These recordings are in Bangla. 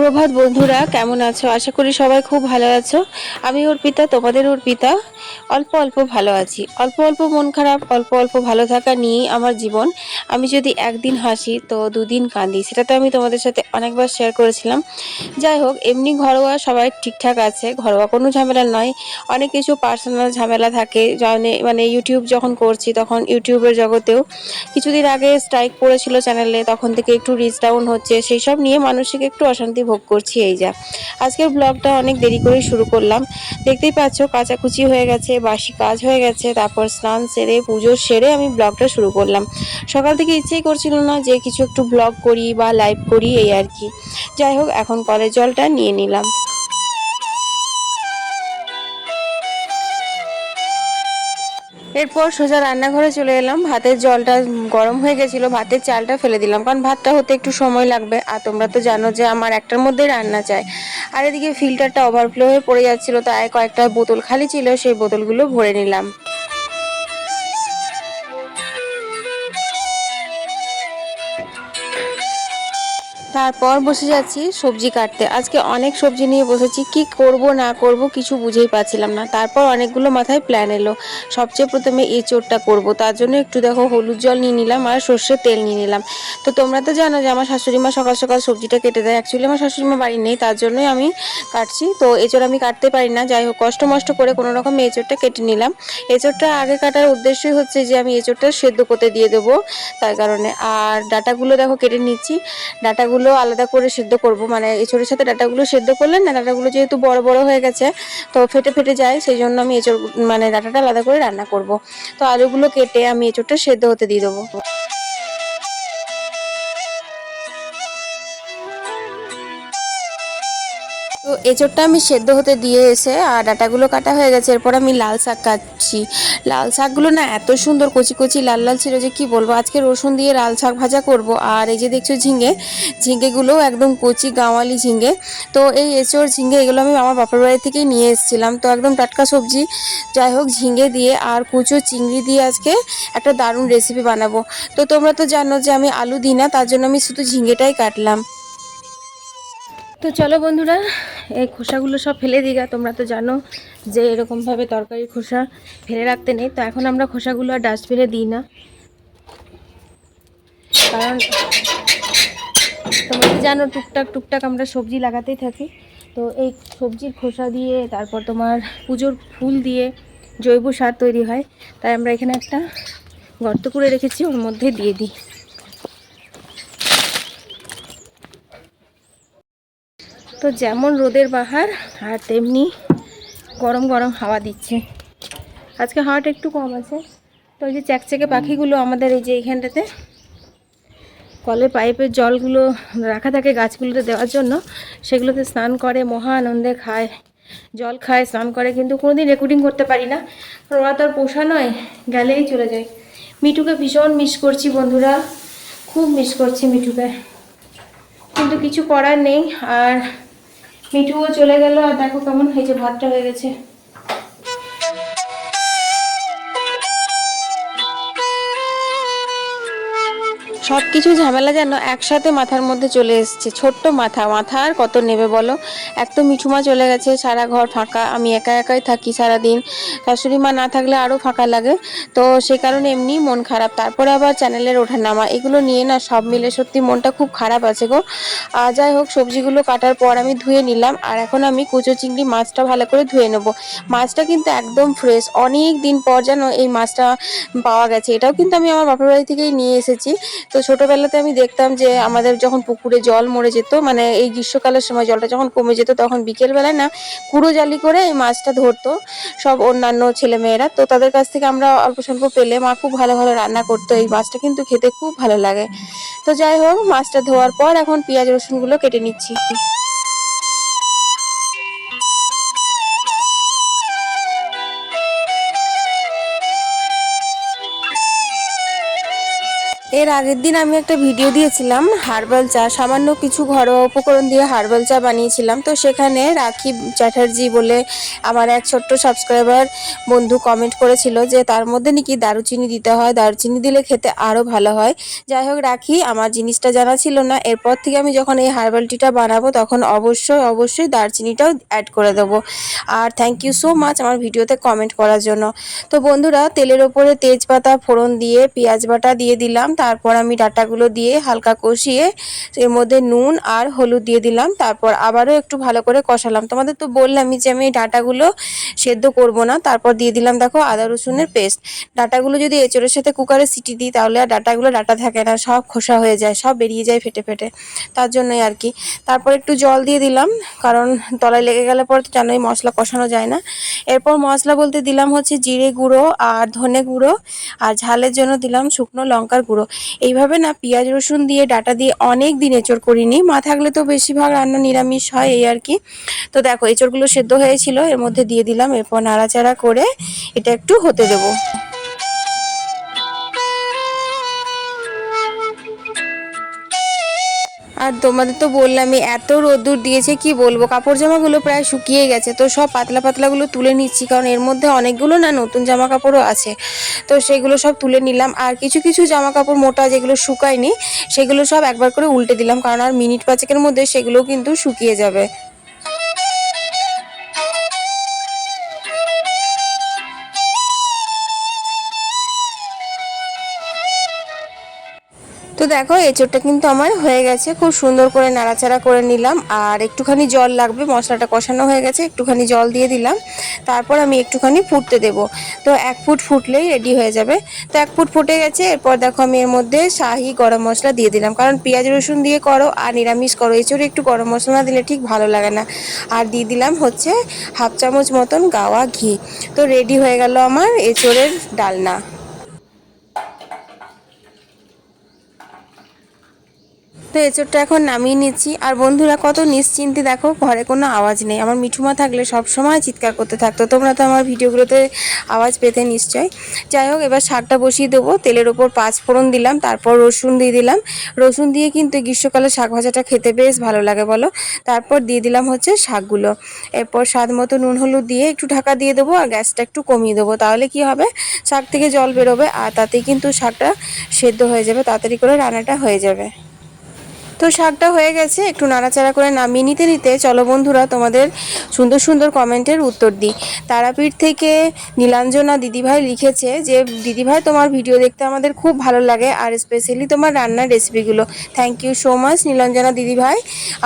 সুপ্রভাত বন্ধুরা, কেমন আছো? আশা করি সবাই খুব ভালো আছো। আমি অর্পিতা, তোমাদের অর্পিতা। অল্প অল্প ভালো আছি। অল্প অল্প মন খারাপ, অল্প অল্প ভালো থাকা নিয়েই আমার জীবন। আমি যদি একদিন হাসি, তো দুদিন কাঁদি সেটা তো আমি তোমাদের সাথে অনেকবার শেয়ার করেছিলাম। যাই হোক, এমনি ঘরোয়া সবাই ঠিকঠাক আছে। ঘরোয়া কোনো ঝামেলা নয়। অনেক কিছু পার্সোনাল ঝামেলা থাকে। মানে ইউটিউব যখন করছি, তখন ইউটিউবের জগতেও কিছুদিন আগে স্ট্রাইক পড়েছিল চ্যানেলে তখন থেকে একটু রিচ ডাউন হচ্ছে। সেই সব নিয়ে মানসিক একটু অশান্তি ভোগ করছি এই যা। আজকের ব্লগটা অনেক দেরি করে শুরু করলাম। দেখতেই পাচ্ছ কাচাকুচি হয়ে গেছে, বাসি কাজ হয়ে গেছে, তারপর স্নান সেরে, পুজো সেরে আমি ব্লগটা শুরু করলাম। সকাল থেকে ইচ্ছেই করছিল না যে কিছু একটু ব্লগ করি বা লাইভ করি, এই আর কি। যাই হোক, এখন কলের জলটা নিয়ে নিলাম। এরপর সোজা রান্নাঘরে চলে এলাম। ভাতের জলটা গরম হয়ে গেছিল, ভাতের চালটা ফেলে দিলাম। কারণ ভাতটা হতে একটু সময় লাগবে। আর তোমরা তো জানো যে আমার একটার মধ্যেই রান্না চাই। আর এদিকে ফিল্টারটা ওভারফ্লো হয়ে পড়ে যাচ্ছিল, তাই কয়েকটা বোতল খালি ছিল, সেই বোতলগুলো ভরে নিলাম। তারপর বসে যাচ্ছি সবজি কাটতে। আজকে অনেক সবজি নিয়ে বসেছি, কি করব না করব কিছু বুঝেই পাচ্ছিলাম না। তারপর অনেকগুলো মাথায় প্ল্যান এলো, সবচেয়ে প্রথমে এঁচোড়টা করব। তার জন্য একটু দেখো হলুদ জল নিয়ে নিলাম আর সর্ষের তেল নিয়ে নিলাম। তো তোমরা তো জানো যে আমার শাশুড়ি মা সকাল সকাল সবজিটা কেটে দেয়। অ্যাকচুয়ালি আমার শাশুড়ি মা বাড়ি নেই, তার জন্যই আমি কাটছি। তো এঁচোড় আমি কাটতে পারি না, যাই হোক কষ্ট মষ্ট করে কোনো রকম এঁচোড়টা কেটে নিলাম। এঁচোড়টা আগে কাটার উদ্দেশ্যই হচ্ছে যে আমি এঁচোড়টা সেদ্ধ করতে দিয়ে দেবো তার কারণে। আর ডাটাগুলো দেখো কেটে নিচ্ছি। ডাটাগুলো আলাদা করে সেদ্ধ করব। মানে এঁচড়ের সাথে ডাটাগুলো সেদ্ধ করলে না, ডাটাগুলো যেহেতু বড় বড় হয়ে গেছে, তো ফেটে ফেটে যায়, সেই জন্য আমি এঁচড় মানে ডাটাটা আলাদা করে রান্না করব। তো আলুগুলো কেটে আমি এঁচড়টা সেদ্ধ হতে দিয়ে দেবো। তো এঁচোড়টা আমি সেদ্ধ হতে দিয়ে এসে, আর ডাটাগুলো কাটা হয়ে গেছে। এরপর আমি লাল শাক কাটছি। লাল শাকগুলো না এত সুন্দর কচি কচি, লাল লাল ছিল যে কি বলব? আজকে রসুন দিয়ে লাল শাক ভাজা করব। আর এই যে দেখছ ঝিঙে, ঝিঙেগুলো একদম কচি গাঁওয়ালি ঝিঙে। তো এই এঁচোড় ঝিঙে এগুলো আমি আমার বাপের বাড়ি থেকেই নিয়ে এসেছিলাম। তো একদম টাটকা সবজি। যাই হোক, ঝিঙে দিয়ে আর কুচো চিংড়ি দিয়ে আজকে একটা দারুণ রেসিপি বানাবো। তো তোমরা তো জানো যে আমি আলু দিই না, তার জন্য আমি শুধু ঝিঙেটাই কাটলাম। তো চলো বন্ধুরা, এই খোসাগুলো সব ফেলে দিগা তোমরা তো জানো যে এরকমভাবে তরকারির খোসা ফেলে রাখতে নেই। তো এখন আমরা খোসাগুলো আর ডাস্টবিনে দিই না। কারণ তোমরা জানো, টুকটাক টুকটাক আমরা সবজি লাগাতেই থাকি। তো এই সবজির খোসা দিয়ে, তারপর তোমার পুজোর ফুল দিয়ে জৈব সার তৈরি হয়। তাই আমরা এখানে একটা গর্ত করে রেখেছি, ওর মধ্যে দিয়ে দিই। তো যেমন রোদের বাহার, আর তেমনি গরম গরম হাওয়া দিচ্ছে। আজকে হাওয়াটা একটু কম আছে। তো ওই যে চ্যাকচ্যাকে পাখিগুলো আমাদের এই যে এইখানটাতে কলের পাইপের জলগুলো রাখা থাকে গাছগুলোতে দেওয়ার জন্য, সেগুলোতে স্নান করে, মহা আনন্দে খায়। জল খায়, স্নান করে, কিন্তু কোনোদিন রেকর্ডিং করতে পারি না। কারণ ওরা তো আর পোষা নয়, গেলেই চলে যায়। মিঠুকে ভীষণ মিস করছি বন্ধুরা। খুব মিস করছি মিঠুকে। কিন্তু কিছু করার নেই, আর মিঠুও চলে গেল আর দেখো কেমন হয়েছে ভাতটা হয়ে গেছে। সব কিছু ঝামেলা যেন একসাথে মাথার মধ্যে চলে এসছে। ছোট্ট মাথা মাথা আর কত নেবে বলো? এক তো মিঠুমা চলে গেছে, সারা ঘর ফাঁকা, আমি একা একাই থাকি সারা দিন শাশুড়ি মা না থাকলে আরও ফাঁকা লাগে। তো সেই কারণে এমনি মন খারাপ। তারপরে আবার চ্যানেলের ওঠা নামা এগুলো নিয়ে না সব মিলে সত্যি মনটা খুব খারাপ আছে গো। আর যাই হোক, সবজিগুলো কাটার পর আমি ধুয়ে নিলাম, আর এখন আমি কুচো চিংড়ি মাছটা ভালো করে ধুয়ে নেব। মাছটা কিন্তু একদম ফ্রেশ, অনেক দিন পর যেন এই মাছটা পাওয়া গেছে। এটাও কিন্তু আমি আমার বাপের বাড়ি থেকেই নিয়ে এসেছি। তো ছোটবেলাতে আমি দেখতাম যে আমাদের যখন পুকুরে জল মরে যেত মানে এই গ্রীষ্মকালের সময় জলটা যখন কমে যেত, তখন বিকেলবেলায় না কুড়ো জালি করে এই মাছটা ধরতো সব অন্যান্য ছেলেমেয়েরা। তো তাদের কাছ থেকে আমরা অল্প স্বল্প পেলে মা খুব ভালো ভালো রান্না করতো, এই মাছটা কিন্তু খেতে খুব ভালো লাগে। তো যাই হোক, মাছটা ধোয়ার পর এখন পেঁয়াজ রসুনগুলো কেটে নিচ্ছি। এর আগের দিন আমি একটা ভিডিও দিয়েছিলাম, হার্বাল চা, সামান্য কিছু ঘরোয়া উপকরণ দিয়ে হার্বাল চা বানিয়েছিলাম। তো সেখানে রাখি চ্যাটার্জি বলে আমার এক ছোট্ট সাবস্ক্রাইবার বন্ধু কমেন্ট করেছিল যে, তার মধ্যে নাকি দারুচিনি দিতে হয়, দারুচিনি দিলে খেতে আরও ভালো হয়। যাই হোক রাখি, আমার জিনিসটা জানা ছিল না। এরপর থেকে আমি যখন এই হার্বাল টিটা বানাবো, তখন অবশ্যই অবশ্যই দারচিনিটাও অ্যাড করে দেবো। আর থ্যাংক ইউ সো মাচ আমার ভিডিওতে কমেন্ট করার জন্য। তো বন্ধুরা, তেলের ওপরে তেজপাতা ফোড়ন দিয়ে, পেঁয়াজ বাটা দিয়ে দিলাম। তারপর আমি ডাটাগুলো দিয়ে হালকা কষিয়ে এর মধ্যে নুন আর হলুদ দিয়ে দিলাম। তারপর আবারও একটু ভালো করে কষালাম। তোমাদের তো বললামই যে আমি ডাটাগুলো সেদ্ধ করব না। তারপর দিয়ে দিলাম দেখো আদা রসুনের পেস্ট। ডাটাগুলো যদি এঁচড়ের সাথে কুকারে সিটি দিই তাহলে আর ডাটাগুলো ডাটা থাকে না, সব খোসা হয়ে যায়, সব বেরিয়ে যায় ফেটে ফেটে। তার জন্যই আর কি। তারপর একটু জল দিয়ে দিলাম, কারণ তলায় লেগে গেলে পরে তো জানোই মশলা কষানো যায় না। এরপর মশলা বলতে দিলাম হচ্ছে জিরে গুঁড়ো আর ধনে গুঁড়ো আর ঝালের জন্য দিলাম শুকনো লঙ্কার গুঁড়ো। এইভাবে না পেঁয়াজ রসুন দিয়ে, ডাটা দিয়ে অনেক দিন এঁচড় করিনি। মা থাকলে তো বেশিরভাগ রান্না নিরামিষ হয় এই আর কি। তো দেখো, এঁচড়গুলো সেদ্ধ হয়েছিল, এর মধ্যে দিয়ে দিলাম। এরপর নাড়াচাড়া করে এটা একটু হতে দেবো। আর তোমাদের তো বললামই, এত রোদ্দুর দিয়েছে, কি বলব? কাপড় জামাগুলো প্রায় শুকিয়ে গেছে, তো সব পাতলা পাতলাগুলো তুলে নিচ্ছি, কারণ এর মধ্যে অনেকগুলো না নতুন জামা কাপড়ও আছে। তো সেগুলো সব তুলে নিলাম, আর কিছু কিছু জামা কাপড় মোটা যেগুলো শুকায়নি, সেগুলো সব একবার করে উল্টে দিলাম, কারণ আর মিনিট পাঁচেকের মধ্যে সেগুলো কিন্তু শুকিয়ে যাবে। তো দেখো, এঁচোড়টা কিন্তু আমার হয়ে গেছে। খুব সুন্দর করে নাড়াচাড়া করে নিলাম। আর একটুখানি জল লাগবে, মশলাটা কষানো হয়ে গেছে, একটুখানি জল দিয়ে দিলাম। তারপর আমি একটুখানি ফুটতে দেব। তো এক ফুট ফুটলেই রেডি হয়ে যাবে। তো এক ফুট ফুটে গেছে, এরপর দেখো আমি এর মধ্যে শাহি গরম মশলা দিয়ে দিলাম। কারণ পেঁয়াজ রসুন দিয়ে করো আর নিরামিষ করো। এঁচোড়ে একটু গরম মশলা না দিলে ঠিক ভালো লাগে না। আর দিয়ে দিলাম হচ্ছে হাফ চামচ মতন গাওয়া ঘি। তো রেডি হয়ে গেল আমার এঁচোড়ের ডালনা। তো এঁচোড়টা এখন নামিয়ে নিচ্ছি। আর বন্ধুরা, কত নিশ্চিন্তে দেখো, ঘরে কোনো আওয়াজ নেই। আমার মিঠুমা থাকলে সব সময় চিৎকার করতে থাকতো। তোমরা তো আমার ভিডিওগুলোতে আওয়াজ পেতে নিশ্চয়। যাই হোক, এবার শাকটা বসিয়ে দেবো। তেলের ওপর পাঁচ ফোড়ন দিলাম, তারপর রসুন দিয়ে দিলাম। রসুন দিয়ে কিন্তু গ্রীষ্মকালে শাক ভাজাটা খেতে বেশ ভালো লাগে, বলো। তারপর দিয়ে দিলাম হচ্ছে শাকগুলো। এরপর স্বাদ মতো নুন, হলুদ দিয়ে একটু ঢাকা দিয়ে দেবো আর গ্যাসটা একটু কমিয়ে দেবো। তাহলে কি হবে? শাক থেকে জল বেরোবে, আর তাতেই কিন্তু শাকটা সেদ্ধ হয়ে যাবে। তাড়াতাড়ি করে রান্নাটা হয়ে যাবে। তো শাকটা হয়ে গেছে, একটু নাড়াচাড়া করে নামিয়ে নিতে নিতে চলো বন্ধুরা তোমাদের সুন্দর সুন্দর কমেন্টের উত্তর দিই। তারাপীঠ থেকে নীলাঞ্জনা দিদিভাই লিখেছে যে, দিদিভাই, তোমার ভিডিও দেখতে আমাদের খুব ভালো লাগে আর স্পেশালি তোমার রান্নার রেসিপিগুলো thank you so much Nilanjana দিদিভাই,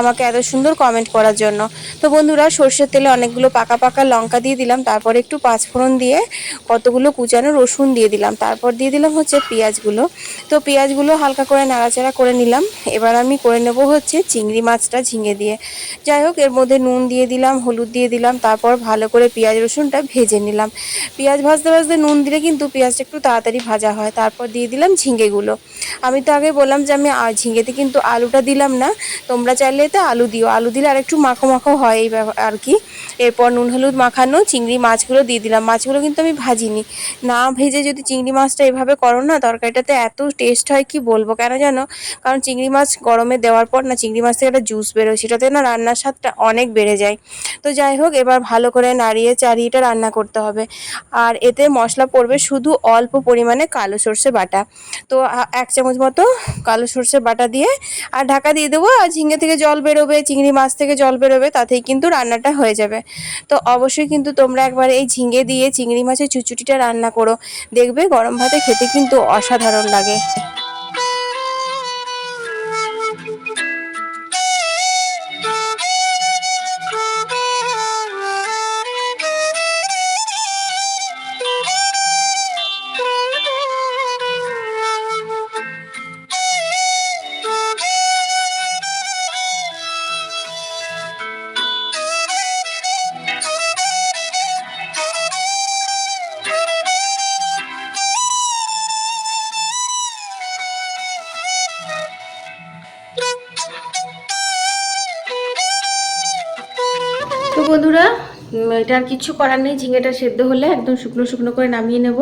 আমাকে এত সুন্দর কমেন্ট করার জন্য। তো বন্ধুরা, সর্ষের তেলে অনেকগুলো পাকা পাকা লঙ্কা দিয়ে দিলাম, তারপর একটু পাঁচফোড়ন দিয়ে কতগুলো কুচানো রসুন দিয়ে দিলাম, তারপর দিয়ে দিলাম হচ্ছে পেঁয়াজগুলো। তো পেঁয়াজগুলো হালকা করে নাড়াচাড়া করে নিলাম, এবার আমি করে নেব হচ্ছে চিংড়ি মাছটা ঝিঙে দিয়ে। যাই হোক, এর মধ্যে নুন দিয়ে দিলাম, হলুদ দিয়ে দিলাম, তারপর ভালো করে পেঁয়াজ রসুনটা ভেজে নিলাম। পেঁয়াজ ভাজতে ভাজতে নুন দিলে কিন্তু পেঁয়াজটা একটু তাড়াতাড়ি ভাজা হয়। তারপর দিয়ে দিলাম ঝিঙেগুলো। আমি তো আগে বললাম যে আমি ঝিঙেতে কিন্তু আলুটা দিলাম না। তোমরা চাইলে এতে আলু দিও। আলু দিলে আর একটু মাখো মাখো হয় এই আর কি। এরপর নুন, হলুদ মাখানো চিংড়ি মাছগুলো দিয়ে দিলাম। মাছগুলো কিন্তু আমি ভাজিনি। না ভেজে যদি চিংড়ি মাছটা এভাবে করো না, তরকারিটাতে এত টেস্ট হয় কি বলব? কেন জানো? কারণ চিংড়ি মাছ গরমে দেওয়ার পর না চিংড়ি মাছ থেকে একটা জুস বেরোয়। সেটাতে না রান্নার স্বাদটা অনেক বেড়ে যায়। তো যাই হোক, এবার ভালো করে নাড়িয়ে চাড়িয়ে এটা রান্না করতে হবে। আর এতে মশলা পড়বে শুধু অল্প পরিমাণে কালো সর্ষে বাটা। তো এক চামচ মতো কালো সর্ষে বাটা দিয়ে আর ঢাকা দিয়ে দেবো। আর ঝিঙে থেকে জল বেরোবে, চিংড়ি মাছ থেকে জল বেরোবে, তাতেই কিন্তু রান্নাটা হয়ে যাবে। তো অবশ্যই কিন্তু তোমরা একবার এই ঝিঙে দিয়ে চিংড়ি মাছের চুচুটিটা রান্না করো। দেখবে গরম ভাতে খেতে কিন্তু অসাধারণ লাগে। এটা আর কিছু করার নেই, ঝিঙেটা সেদ্ধ হলে একদম শুকনো শুকনো করে নামিয়ে নেব,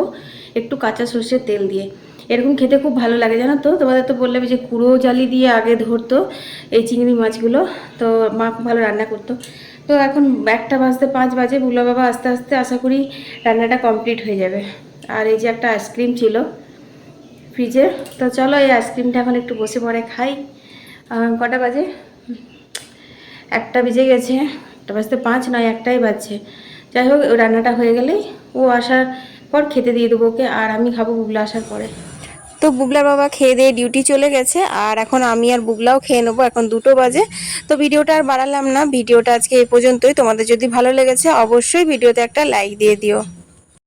একটু কাঁচা সর্ষের তেল দিয়ে। এরকম খেতে খুব ভালো লাগে, জানো তো? তোমাদের তো বললাম যে কুড়ো জালি দিয়ে আগে ধরতো এই চিংড়ি মাছগুলো, তো মা খুব ভালো রান্না করতো। তো এখন একটা বাজতে পাঁচ বাজে বুলা বাবা আস্তে আস্তে আশা করি রান্নাটা কমপ্লিট হয়ে যাবে। আর এই যে একটা আইসক্রিম ছিল ফ্রিজে, তো চলো এই আইসক্রিমটা এখন একটু বসে পড়ে খাই। কটা বাজে? একটা বেজে গেছে। একটা বাজতে পাঁচ, নয়, একটাই বাজছে। যাই হোক রান্নাটা হয়ে গেলেই ও আসার পর খেতে দিয়ে দেবো ওকে, আর আমি খাব বুগলা আসার পরে। তো বুগলার বাবা খেয়ে দিয়ে ডিউটি চলে গেছে, আর এখন আমি আর বুগলাও খেয়ে নেব, এখন দুটো বাজে। তো ভিডিওটা আর বাড়ালাম না, ভিডিওটা আজকে এই পর্যন্তই। তোমাদের যদি ভালো লেগেছে, অবশ্যই ভিডিওতে একটা লাইক দিয়ে দিও।